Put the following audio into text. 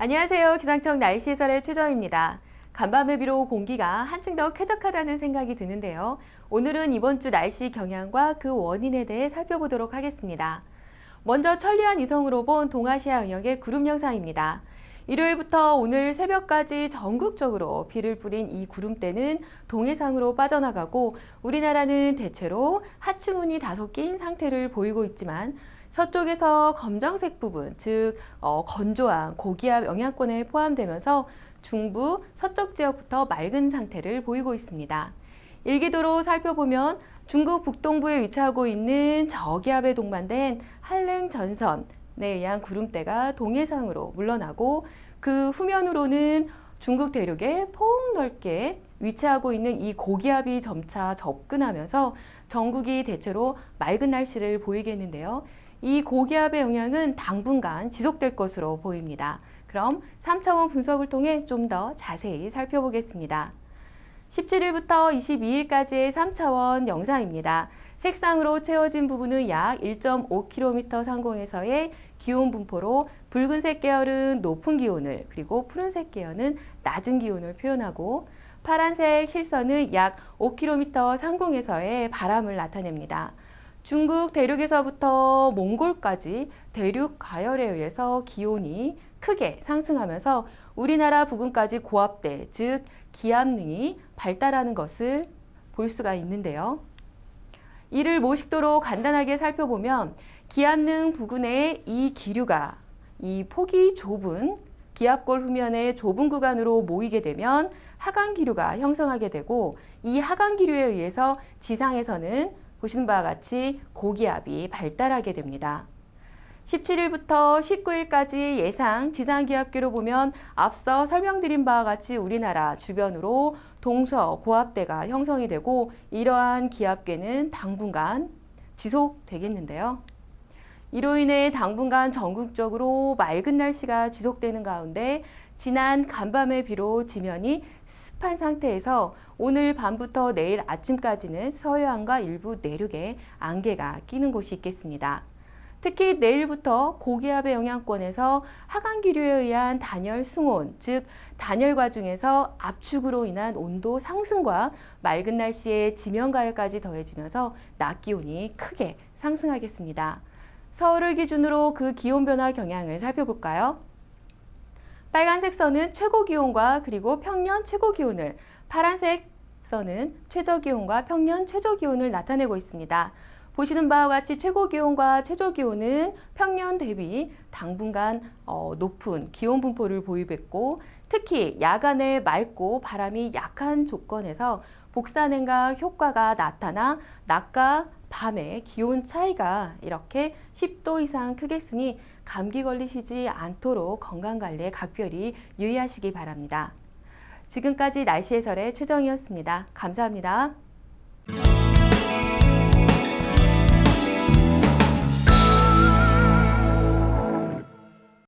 안녕하세요. 기상청 날씨 해설의 최정입니다. 간밤에 비로 공기가 한층 더 쾌적하다는 생각이 드는데요. 오늘은 이번 주 날씨 경향과 그 원인에 대해 살펴보도록 하겠습니다. 먼저 천리안 위성으로 본 동아시아 영역의 구름 영상입니다. 일요일부터 오늘 새벽까지 전국적으로 비를 뿌린 이 구름대는 동해상으로 빠져나가고 우리나라는 대체로 하층운이 다소 낀 상태를 보이고 있지만 서쪽에서 검정색 부분, 즉 어, 건조한 고기압 영향권에 포함되면서 중부, 서쪽 지역부터 맑은 상태를 보이고 있습니다. 일기도로 살펴보면 중국 북동부에 위치하고 있는 저기압에 동반된 한랭 전선에 의한 구름대가 동해상으로 물러나고 그 후면으로는 중국 대륙에 폭넓게 위치하고 있는 이 고기압이 점차 접근하면서 전국이 대체로 맑은 날씨를 보이겠는데요. 이 고기압의 영향은 당분간 지속될 것으로 보입니다. 그럼 3차원 분석을 통해 좀 더 자세히 살펴보겠습니다. 17일부터 22일까지의 3차원 영상입니다. 색상으로 채워진 부분은 약 1.5km 상공에서의 기온 분포로 붉은색 계열은 높은 기온을 그리고 푸른색 계열은 낮은 기온을 표현하고 파란색 실선은 약 5km 상공에서의 바람을 나타냅니다. 중국 대륙에서부터 몽골까지 대륙 가열에 의해서 기온이 크게 상승하면서 우리나라 부근까지 고압대, 즉 기압능이 발달하는 것을 볼 수가 있는데요. 이를 모식도로 간단하게 살펴보면 기압능 부근의 이 기류가 이 폭이 좁은 기압골 후면의 좁은 구간으로 모이게 되면 하강 기류가 형성하게 되고 이 하강 기류에 의해서 지상에서는 보시는 바와 같이 고기압이 발달하게 됩니다. 17일부터 19일까지 예상 지상 기압계로 보면 앞서 설명드린 바와 같이 우리나라 주변으로 동서 고압대가 형성이 되고 이러한 기압계는 당분간 지속되겠는데요. 이로 인해 당분간 전국적으로 맑은 날씨가 지속되는 가운데 지난 간밤의 비로 지면이 습한 상태에서 오늘 밤부터 내일 아침까지는 서해안과 일부 내륙에 안개가 끼는 곳이 있겠습니다. 특히 내일부터 고기압의 영향권에서 하강 기류에 의한 단열 승온, 즉 단열 과정에서 압축으로 인한 온도 상승과 맑은 날씨에 지면 가열까지 더해지면서 낮 기온이 크게 상승하겠습니다. 서울을 기준으로 그 기온 변화 경향을 살펴볼까요? 빨간색 선은 최고 기온과 그리고 평년 최고 기온을, 파란색 선은 최저 기온과 평년 최저 기온을 나타내고 있습니다. 보시는 바와 같이 최고 기온과 최저 기온은 평년 대비 당분간 어, 높은 기온 분포를 보이겠고 특히 야간에 맑고 바람이 약한 조건에서 복사냉각 효과가 나타나 낮과 밤의 기온 차이가 이렇게 10도 이상 크겠으니 감기 걸리시지 않도록 건강관리에 각별히 유의하시기 바랍니다. 지금까지 날씨 해설의 최정이었습니다. 감사합니다.